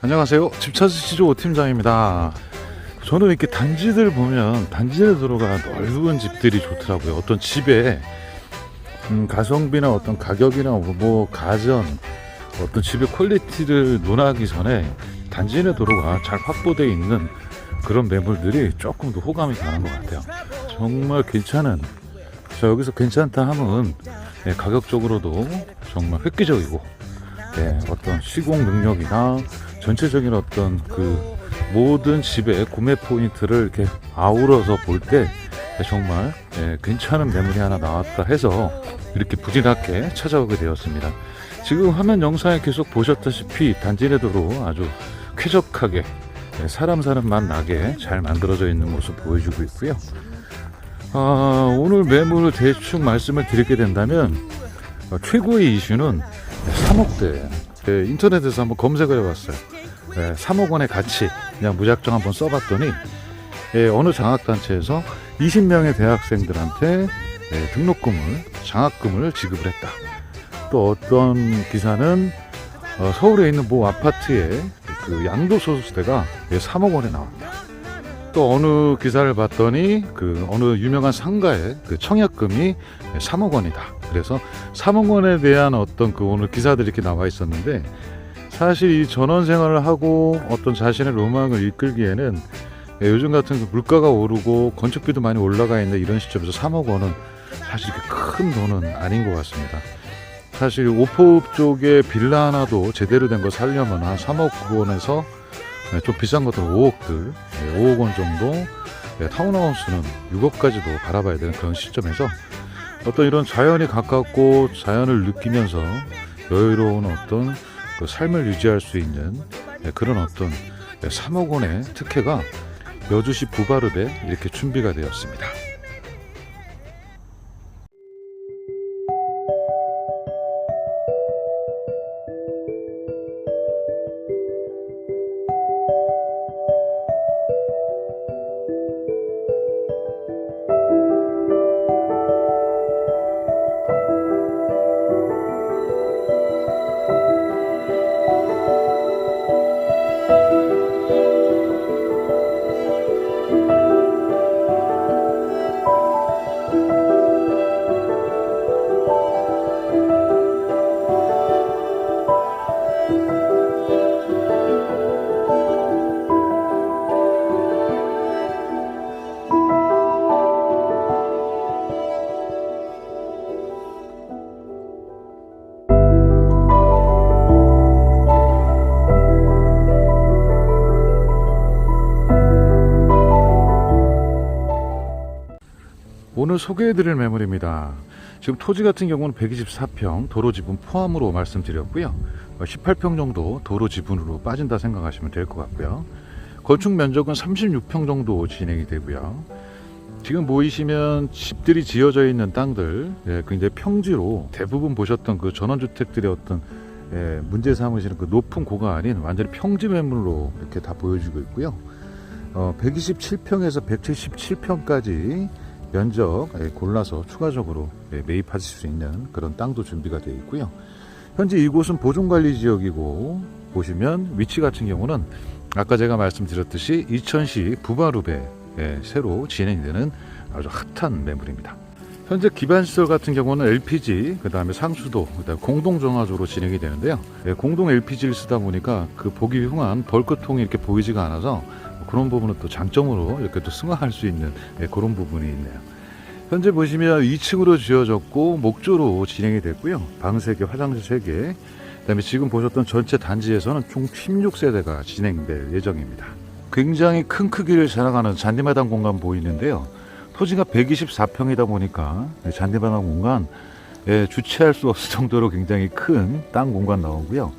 안녕하세요. 집 찾으시죠 오팀장입니다. 저는 이렇게 단지들 보면 단지에 들어가 넓은 집들이 좋더라고요. 어떤 집에 음, 가성비나 어떤 가격이나 뭐, 뭐 가전 어떤 집의 퀄리티를 논하기 전에 단지 내 도로가 잘 확보되어 있는 그런 매물들이 조금 더 호감이 가는 것 같아요. 정말 괜찮은 자 여기서 괜찮다 하면 예, 가격적으로도 정말 획기적이고 예, 어떤 시공 능력이나 전체적인 어떤 그 모든 집의 구매 포인트를 이렇게 아우러서 볼 때 정말 예, 괜찮은 매물이 하나 나왔다 해서 이렇게 부진하게 찾아오게 되었습니다. 지금 화면 영상에 계속 보셨다시피 단지 내도로 아주 쾌적하게 예, 사람 사람 맛 나게 잘 만들어져 있는 모습 보여주고 있고요. 아, 오늘 매물을 대충 말씀을 드리게 된다면 어, 최고의 이슈는 3억대 예, 인터넷에서 한번 검색을 해봤어요. 예, 3억 원의 가치 그냥 무작정 한번 써봤더니 예, 어느 장학단체에서 20명의 대학생들한테 예, 등록금을 장학금을 지급을 했다. 또 어떤 기사는 어, 서울에 있는 모 아파트에 그 양도 소득세가 예, 3억 원에 나왔다. 또 어느 기사를 봤더니 그 어느 유명한 상가의 그 청약금이 3억 원이다. 그래서 3억 원에 대한 어떤 그 오늘 기사들이 이렇게 나와 있었는데 사실 이 전원 생활을 하고 어떤 자신의 로망을 이끌기에는 예, 요즘 같은 그 물가가 오르고 건축비도 많이 올라가 있는 이런 시점에서 3억 원은 사실 큰 돈은 아닌 것 같습니다. 사실 오포읍 쪽에 빌라 하나도 제대로 된 거 살려면 한 3억 원에서 네, 좀 비싼 것들은 5억들, 5억 원 정도, 네, 타운하우스는 6억까지도 바라봐야 되는 그런 시점에서 어떤 이런 자연이 가깝고 자연을 느끼면서 여유로운 어떤 그 삶을 유지할 수 있는 네, 그런 어떤 3억 원의 특혜가 여주시 부바릅에 이렇게 준비가 되었습니다. 오늘 소개해드릴 매물입니다. 지금 토지 같은 경우는 124평 도로 지분 포함으로 말씀드렸고요. 18평 정도 도로 지분으로 빠진다 생각하시면 될 것 같고요. 건축 면적은 36평 정도 진행이 되고요. 지금 보이시면 집들이 지어져 있는 땅들 예, 굉장히 평지로 대부분 보셨던 그 전원주택들의 어떤 예, 문제 삼으시는 그 높은 고가 아닌 완전히 평지 매물로 이렇게 다 보여주고 있고요. 어, 127평에서 177평까지 면적 예, 골라서 추가적으로 예, 매입하실 수 있는 그런 땅도 준비가 되어 있고요. 현재 이곳은 보존관리 지역이고 보시면 위치 같은 경우는 아까 제가 말씀드렸듯이 이천시 부바룹에 예, 새로 진행 되는 아주 핫한 매물입니다. 현재 기반시설 같은 경우는 LPG, 그 다음에 상수도, 그 다음에 공동정화조로 진행이 되는데요. 예, 공동 LPG를 쓰다 보니까 그 보기 흉한 벌크통이 이렇게 보이지가 않아서 그런 부분은 또 장점으로 이렇게 또 승화할 수 있는 예, 그런 부분이 있네요. 현재 보시면 2층으로 지어졌고 목조로 진행이 됐고요. 방 3개, 화장실 3개. 그다음에 지금 보셨던 전체 단지에서는 총 16세대가 진행될 예정입니다. 굉장히 큰 크기를 자랑하는 잔디마당 공간 보이는데요. 토지가 124평이다 보니까 잔디마당 공간 예, 주체할 수 없을 정도로 굉장히 큰 땅 공간 나오고요.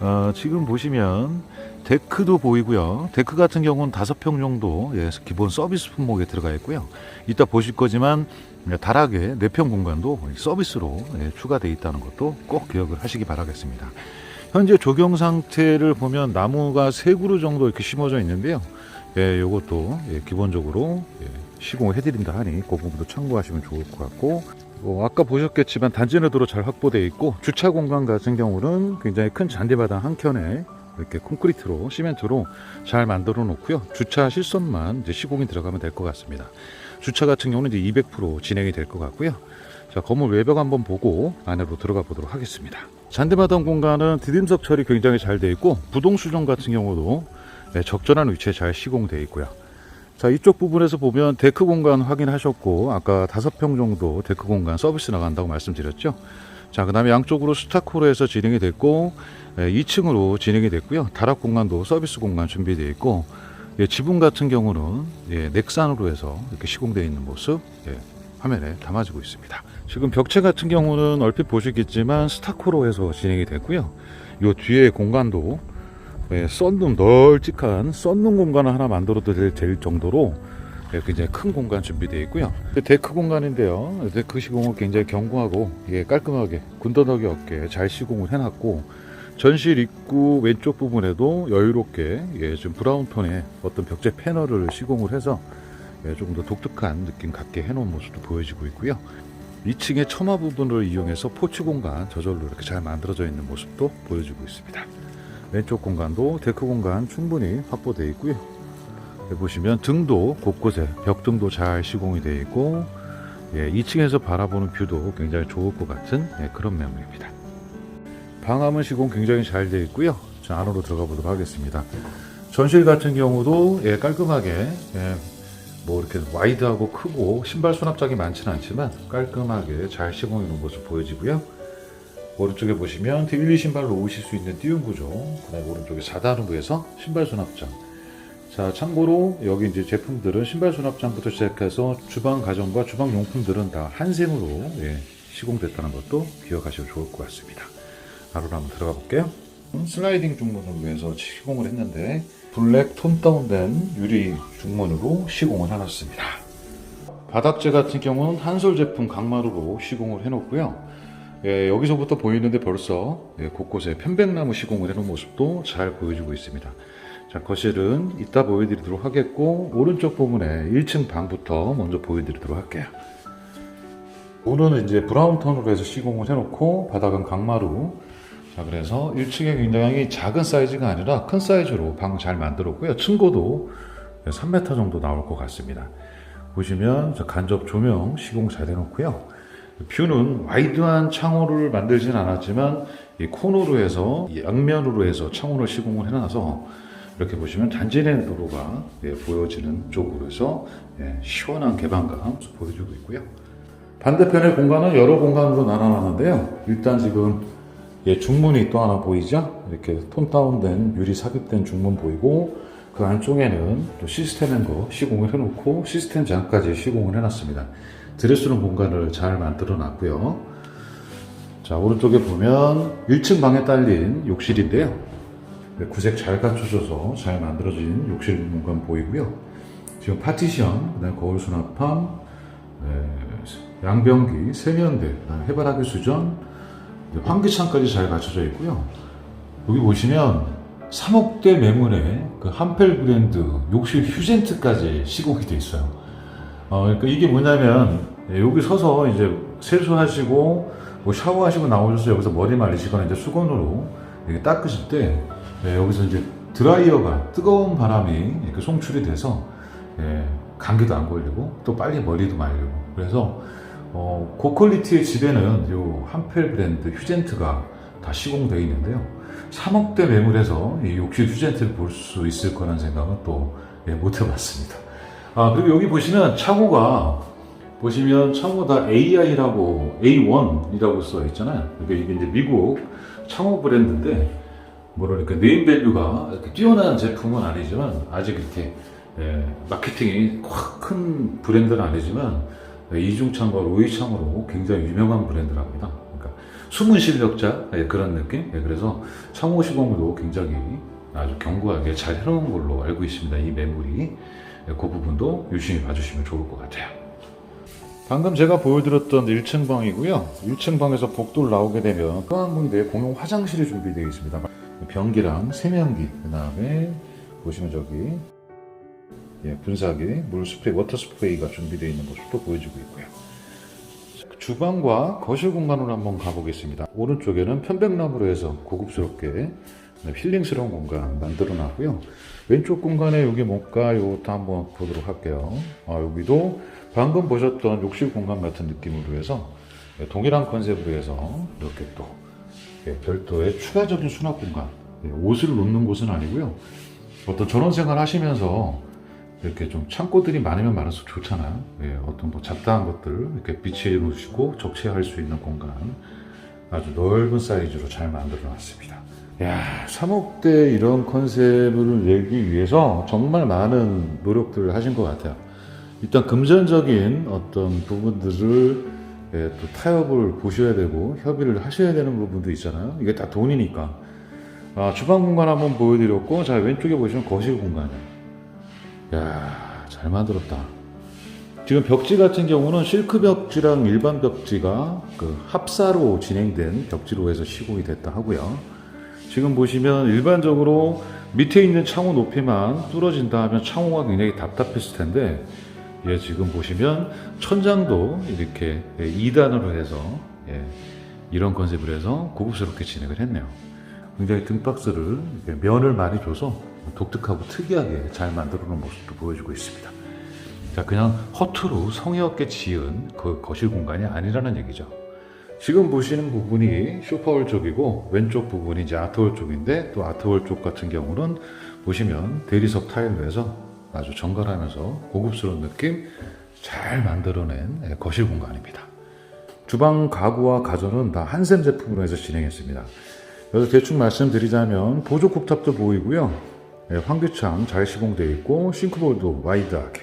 어, 지금 보시면 데크도 보이고요. 데크 같은 경우는 다섯 평 정도 예, 기본 서비스 품목에 들어가 있고요. 이따 보실 거지만 다락에 네평 공간도 서비스로 예, 추가되어 있다는 것도 꼭 기억을 하시기 바라겠습니다. 현재 조경 상태를 보면 나무가 세 그루 정도 이렇게 심어져 있는데요. 예, 요것도 예, 기본적으로 예, 시공을 해드린다 하니 그 부분도 참고하시면 좋을 것 같고 어, 아까 보셨겠지만 단지 내도로 잘 확보되어 있고 주차 공간 같은 경우는 굉장히 큰 잔디마당 한 켠에 이렇게 콘크리트로 시멘트로 잘 만들어 놓고요. 주차 실선만 이제 시공이 들어가면 될 것 같습니다. 주차 같은 경우는 이제 200% 진행이 될 것 같고요. 자, 건물 외벽 한번 보고 안으로 들어가 보도록 하겠습니다. 잔디마당 공간은 디딤석 처리 굉장히 잘 되어 있고 부동 수정 같은 경우도 네, 적절한 위치에 잘 시공되어 있고요. 자, 이쪽 부분에서 보면 데크 공간 확인하셨고 아까 다섯 평 정도 데크 공간 서비스 나간다고 말씀드렸죠. 자, 그 다음에 양쪽으로 스타코로에서 진행이 됐고 2층으로 진행이 됐고요. 다락 공간도 서비스 공간 준비되어 있고 예, 지붕 같은 경우는 예, 넥산으로 해서 이렇게 시공되어 있는 모습 예, 화면에 담아지고 있습니다. 지금 벽체 같은 경우는 얼핏 보시겠지만 스타코로 해서 진행이 됐고요. 요 뒤에 공간도 예, 썬룸 널찍한 썬룸 공간을 하나 만들어도 될, 될 정도로 예, 굉장히 큰 공간 준비되어 있고요. 데크 공간인데요. 데크 시공을 굉장히 견고하고 예, 깔끔하게 군더더기 없게 잘 시공을 해놨고 전실 입구 왼쪽 부분에도 여유롭게 예, 좀 브라운 톤의 어떤 벽제 패널을 시공을 해서 예, 조금 더 독특한 느낌 갖게 해놓은 모습도 보여지고 있고요. 2층의 처마 부분을 이용해서 포치 공간 저절로 이렇게 잘 만들어져 있는 모습도 보여주고 있습니다. 왼쪽 공간도 데크 공간 충분히 확보되어 있고요. 여기 보시면 등도 곳곳에 벽등도 잘 시공이 되어 있고 예, 2층에서 바라보는 뷰도 굉장히 좋을 것 같은 예, 그런 매물입니다. 방화문 시공 굉장히 잘 되어 있고요. 자, 안으로 들어가 보도록 하겠습니다. 전실 같은 경우도 예, 깔끔하게 예, 뭐 이렇게 와이드하고 크고 신발 수납장이 많지는 않지만 깔끔하게 잘 시공해 놓은 모습 보여지고요. 오른쪽에 보시면 딜리 신발로 오실 수 있는 띄운 구조. 그다음에 오른쪽에 4단으로해서 신발 수납장. 자, 참고로 여기 이제 제품들은 신발 수납장부터 시작해서 주방 가전과 주방 용품들은 다 한샘으로 예, 시공됐다는 것도 기억하시면 좋을 것 같습니다. 바로 한번 들어가 볼게요. 슬라이딩 중문을 위해서 시공을 했는데 블랙 톤 다운된 유리 중문으로 시공을 해놨습니다. 바닥재 같은 경우는 한솔 제품 강마루로 시공을 해놓고요. 예, 여기서부터 보이는데 벌써 예, 곳곳에 편백나무 시공을 해놓은 모습도 잘 보여주고 있습니다. 자, 거실은 이따 보여드리도록 하겠고 오른쪽 부분에 1층 방부터 먼저 보여드리도록 할게요. 오늘은 이제 브라운 톤으로 해서 시공을 해놓고 바닥은 강마루. 자 그래서 1층에 굉장히 작은 사이즈가 아니라 큰 사이즈로 방 잘 만들었고요. 층고도 3m 정도 나올 것 같습니다. 보시면 저 간접 조명 시공 잘 해놓고요. 뷰는 와이드한 창호를 만들진 않았지만 이 코너로 해서 이 양면으로 해서 창호를 시공을 해놔서 이렇게 보시면 단지 내 도로가 예, 보여지는 쪽으로 해서 예, 시원한 개방감 보여주고 있고요 반대편의 공간은 여러 공간으로 나눠놨는데요 일단 지금 예, 중문이 또 하나 보이죠? 이렇게 톤 다운된 유리 삽입된 중문 보이고 그 안쪽에는 또 시스템 앵거 시공을 해놓고 시스템 장까지 시공을 해놨습니다. 들여쓰는 공간을 잘 만들어 놨고요. 자 오른쪽에 보면 1층 방에 딸린 욕실인데요. 네, 구색 잘 갖춰져서 잘 만들어진 욕실 공간 보이고요. 지금 파티션, 그다음 거울 수납함, 네, 양변기, 세면대, 해바라기 수전, 환기창까지 잘 갖춰져 있고요. 여기 보시면 3억대 매물에 그 한펠 브랜드 욕실 휴젠트까지 시공이 돼 있어요. 어, 그러니까 이게 뭐냐면 예, 여기 서서 이제 세수하시고 뭐 샤워하시고 나오셔서 여기서 머리 말리시거나 이제 수건으로 닦으실 때 예, 여기서 이제 드라이어가 뜨거운 바람이 이렇게 송출이 돼서 예, 감기도 안 걸리고 또 빨리 머리도 말리고 그래서 어, 고퀄리티의 집에는 요 한펠 브랜드 휴젠트가 다 시공되어 있는데요. 3억대 매물에서 이 욕실 휴젠트를 볼 수 있을 거라는 생각은 또 예, 못 해봤습니다. 아, 그리고 여기 보시면 차고가 보시면 창호 다 AI라고 A1이라고 써 있잖아요. 그러니까 이게 이제 미국 창호 브랜드인데 뭐랄까 네임밸류가 이렇게 뛰어난 제품은 아니지만 아직 이렇게 예, 마케팅이 확 큰 브랜드는 아니지만 예, 이중창과 로이창으로 굉장히 유명한 브랜드랍니다. 그러니까 숨은 실력자 예, 그런 느낌. 예, 그래서 창호 시공도 굉장히 아주 견고하게 잘 해놓은 걸로 알고 있습니다. 이 매물이 예, 그 부분도 유심히 봐주시면 좋을 것 같아요. 방금 제가 보여드렸던 1층 방이고요. 1층 방에서 복도를 나오게 되면 또한 군데 공용 화장실이 준비되어 있습니다. 변기랑 세면기, 그 다음에 보시면 저기 예, 분사기, 물 스프레이, 워터 스프레이가 준비되어 있는 모습도 보여주고 있고요. 주방과 거실 공간으로 한번 가보겠습니다. 오른쪽에는 편백나무로 해서 고급스럽게 네, 힐링스러운 공간 만들어 놨고요. 왼쪽 공간에 여기 뭔가 이것도 한번 보도록 할게요. 아, 여기도 방금 보셨던 욕실 공간 같은 느낌으로 해서 네, 동일한 컨셉으로 해서 이렇게 또 예, 별도의 추가적인 수납 공간 예, 옷을 놓는 곳은 아니고요. 어떤 전원 생활 하시면서 이렇게 좀 창고들이 많으면 많을수록 좋잖아요. 예, 어떤 뭐 잡다한 것들 이렇게 비치해 놓으시고 적재할 수 있는 공간 아주 넓은 사이즈로 잘 만들어 놨습니다. 야, 3억대 이런 컨셉을 내기 위해서 정말 많은 노력들을 하신 것 같아요. 일단 금전적인 어떤 부분들을 예, 또 타협을 보셔야 되고 협의를 하셔야 되는 부분도 있잖아요. 이게 다 돈이니까. 아, 주방 공간 한번 보여드렸고, 자, 왼쪽에 보시면 거실 공간이에요. 야, 잘 만들었다. 지금 벽지 같은 경우는 실크 벽지랑 일반 벽지가 그 합사로 진행된 벽지로 해서 시공이 됐다 하고요. 지금 보시면 일반적으로 밑에 있는 창호 높이만 뚫어진다 하면 창호가 굉장히 답답했을 텐데 예, 지금 보시면 천장도 이렇게 2단으로 해서 예, 이런 컨셉을 해서 고급스럽게 진행을 했네요. 굉장히 등박스를 면을 많이 줘서 독특하고 특이하게 잘 만들어 놓은 모습도 보여주고 있습니다. 자, 그냥 허투루 성의 없게 지은 그 거실 공간이 아니라는 얘기죠. 지금 보시는 부분이 쇼파홀 쪽이고 왼쪽 부분이 이제 아트홀 쪽인데 또 아트홀 쪽 같은 경우는 보시면 대리석 타일로 해서 아주 정갈하면서 고급스러운 느낌 잘 만들어낸 거실 공간입니다. 주방 가구와 가전은 다 한샘 제품으로 해서 진행했습니다. 여기서 대충 말씀드리자면 보조 쿡탑도 보이고요. 예, 환기창 잘 시공되어 있고 싱크볼도 와이드하게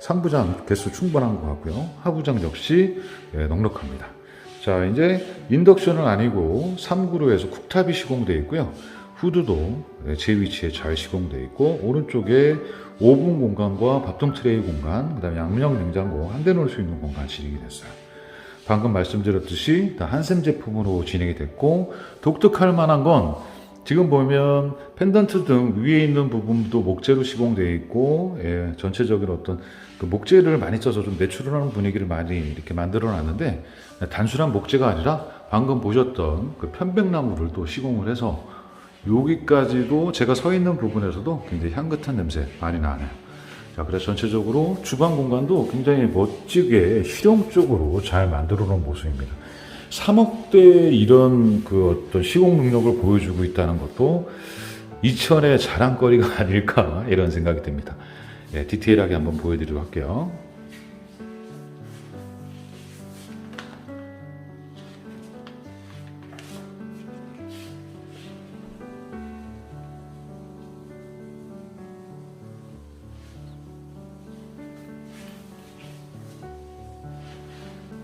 상부장 개수 충분한 것 같고요. 하부장 역시 예, 넉넉합니다. 자 이제 인덕션은 아니고 3구로 해서 쿡탑이 시공되어 있고요. 후드도 예, 제 위치에 잘 시공되어 있고 오른쪽에 오븐 공간과 밥통 트레이 공간, 그 다음에 양념 냉장고 한 대 놓을 수 있는 공간 진행이 됐어요. 방금 말씀드렸듯이 다 한샘 제품으로 진행이 됐고 독특할 만한 건 지금 보면 펜던트 등 위에 있는 부분도 목재로 시공되어 있고 예, 전체적인 어떤 그 목재를 많이 써서 좀 내추럴한 분위기를 많이 이렇게 만들어 놨는데 단순한 목재가 아니라 방금 보셨던 그 편백나무를 또 시공을 해서 여기까지도 제가 서 있는 부분에서도 굉장히 향긋한 냄새 많이 나네요. 자, 그래서 전체적으로 주방 공간도 굉장히 멋지게 실용적으로 잘 만들어 놓은 모습입니다. 3억대 이런 그 어떤 시공 능력을 보여주고 있다는 것도 이천의 자랑거리가 아닐까 이런 생각이 듭니다. 예, 디테일하게 한번 보여드리도록 할게요.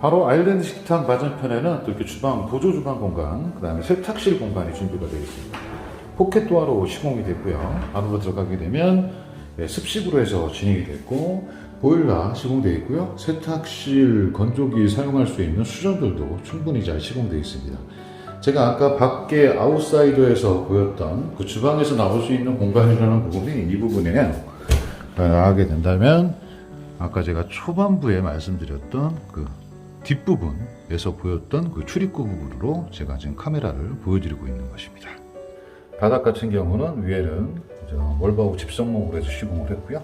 바로 아일랜드 식탁 맞은편에는 또 이렇게 주방, 보조 주방 공간, 그 다음에 세탁실 공간이 준비가 되어 있습니다. 포켓 도어로 시공이 됐고요. 안으로 들어가게 되면 네, 습식으로 해서 진행이 됐고, 보일러 시공되어 있고요. 세탁실 건조기 사용할 수 있는 수전들도 충분히 잘 시공되어 있습니다. 제가 아까 밖에 아웃사이더에서 보였던 그 주방에서 나올 수 있는 공간이라는 부분이 이 부분이에요. 나가게 된다면 아까 제가 초반부에 말씀드렸던 그 뒷부분에서 보였던 그 출입구 부분으로 제가 지금 카메라를 보여드리고 있는 것입니다. 바닥 같은 경우는 위에는 월바우 집성목으로 해서 시공을 했고요.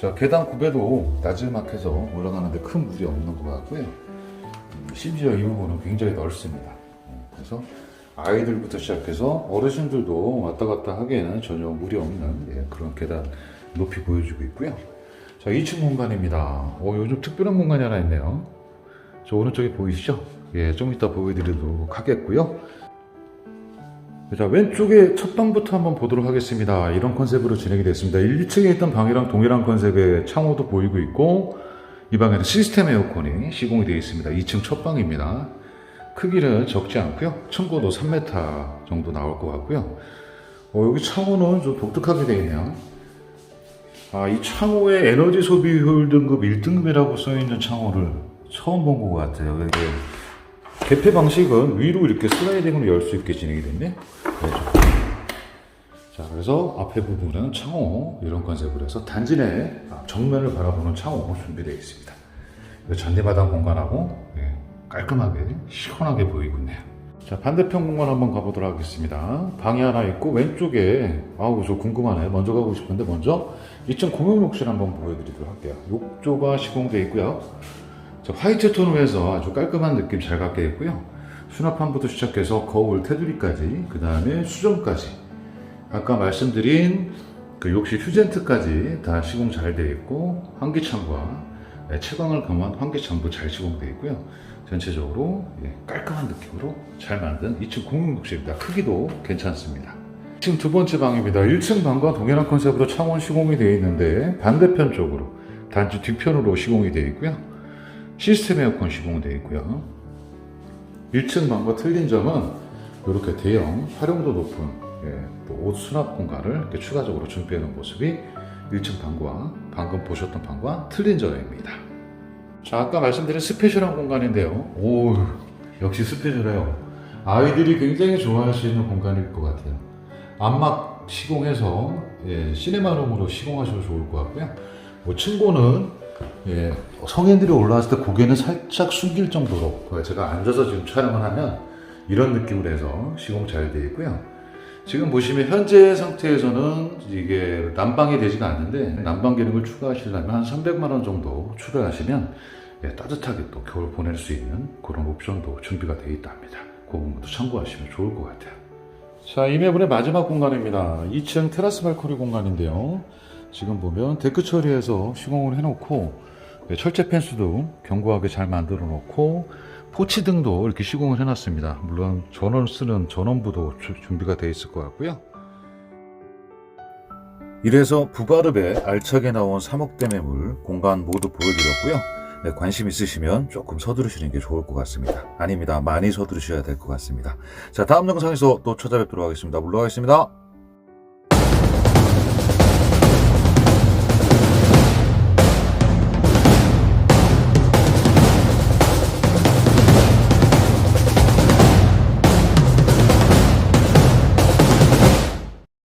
자 계단 구배도 나지막해서 올라가는데 큰 무리 없는 것 같고요. 음, 심지어 이 부분은 굉장히 넓습니다. 음, 그래서 아이들부터 시작해서 어르신들도 왔다 갔다 하기에는 전혀 무리 없는 예, 그런 계단 높이 보여주고 있고요. 자 2층 공간입니다. 어, 요즘 특별한 공간이 하나 있네요. 저 오른쪽에 보이시죠? 예, 좀 이따 보여드리도록 하겠고요. 자, 왼쪽에 첫 방부터 한번 보도록 하겠습니다. 이런 컨셉으로 진행이 됐습니다. 1, 2층에 있던 방이랑 동일한 컨셉의 창호도 보이고 있고, 이 방에는 시스템 에어컨이 시공이 되어 있습니다. 2층 첫 방입니다. 크기는 적지 않고요. 층고도 3m 정도 나올 것 같고요. 어, 여기 창호는 좀 독특하게 되어 있네요. 아, 이 창호에 에너지 소비 효율 등급 1등급이라고 써 있는 창호를 처음 본 것 같아요. 이게 개폐 방식은 위로 이렇게 슬라이딩으로 열 수 있게 진행이 됐네. 그래서. 자, 그래서 앞에 부분은 창호 이런 컨셉으로 해서 단지 내 정면을 바라보는 창호 준비되어 있습니다. 잔디마당 공간하고 예, 깔끔하게 시원하게 보이고 있네요. 자 반대편 공간 한번 가보도록 하겠습니다. 방이 하나 있고 왼쪽에 아우 저 궁금하네. 먼저 가고 싶은데 먼저 2층 공용 욕실 한번 보여드리도록 할게요. 욕조가 시공되어 있고요. 자, 화이트 톤으로 해서 아주 깔끔한 느낌 잘 갖게 있고요. 수납함부터 시작해서 거울, 테두리까지, 그 다음에 수전까지. 아까 말씀드린 그 욕실 휴젠트까지 다 시공 잘 되어 있고 환기창과 네, 채광을 감한 환기창도 잘 시공되어 있고요. 전체적으로 예, 깔끔한 느낌으로 잘 만든 2층 공용 욕실입니다. 크기도 괜찮습니다. 지금 두 번째 방입니다. 1층 방과 동일한 컨셉으로 창원 시공이 되어 있는데 반대편 쪽으로 단지 뒤편으로 시공이 되어 있고요. 시스템 에어컨 시공되어 있고요. 1층 방과 틀린 점은 이렇게 대형 활용도 높은 예, 또옷 수납 공간을 이렇게 추가적으로 준비해 놓은 모습이 1층 방과 방금 보셨던 방과 틀린 점입니다. 자, 아까 말씀드린 스페셜한 공간인데요. 오, 역시 스페셜해요. 아이들이 굉장히 좋아할 수 있는 공간일 것 같아요. 안막 시공해서 예, 시네마룸으로 시공하셔도 좋을 것 같고요. 뭐 층고는 예, 성인들이 올라왔을 때 고개는 살짝 숙일 정도로 제가 앉아서 지금 촬영을 하면 이런 느낌으로 해서 시공 잘 되어 있고요. 지금 보시면 현재 상태에서는 이게 난방이 되지가 않는데 난방 기능을 추가하시려면 한 300만 원 정도 추가하시면 예, 따뜻하게 또 겨울 보낼 수 있는 그런 옵션도 준비가 되어 있다 합니다. 그 부분도 참고하시면 좋을 것 같아요. 자, 이매분의 마지막 공간입니다. 2층 테라스 발코니 공간인데요. 지금 보면 데크 처리해서 시공을 해놓고 예, 철제 펜스도 견고하게 잘 만들어 놓고 포치 등도 이렇게 시공을 해놨습니다. 물론 전원 쓰는 전원부도 주- 준비가 되어 있을 것 같고요. 이래서 부바르베 알차게 나온 3억대 매물 공간 모두 보여드렸고요. 네, 관심 있으시면 조금 서두르시는 게 좋을 것 같습니다. 아닙니다. 많이 서두르셔야 될 것 같습니다. 자, 다음 영상에서 또 찾아뵙도록 하겠습니다. 물러가겠습니다.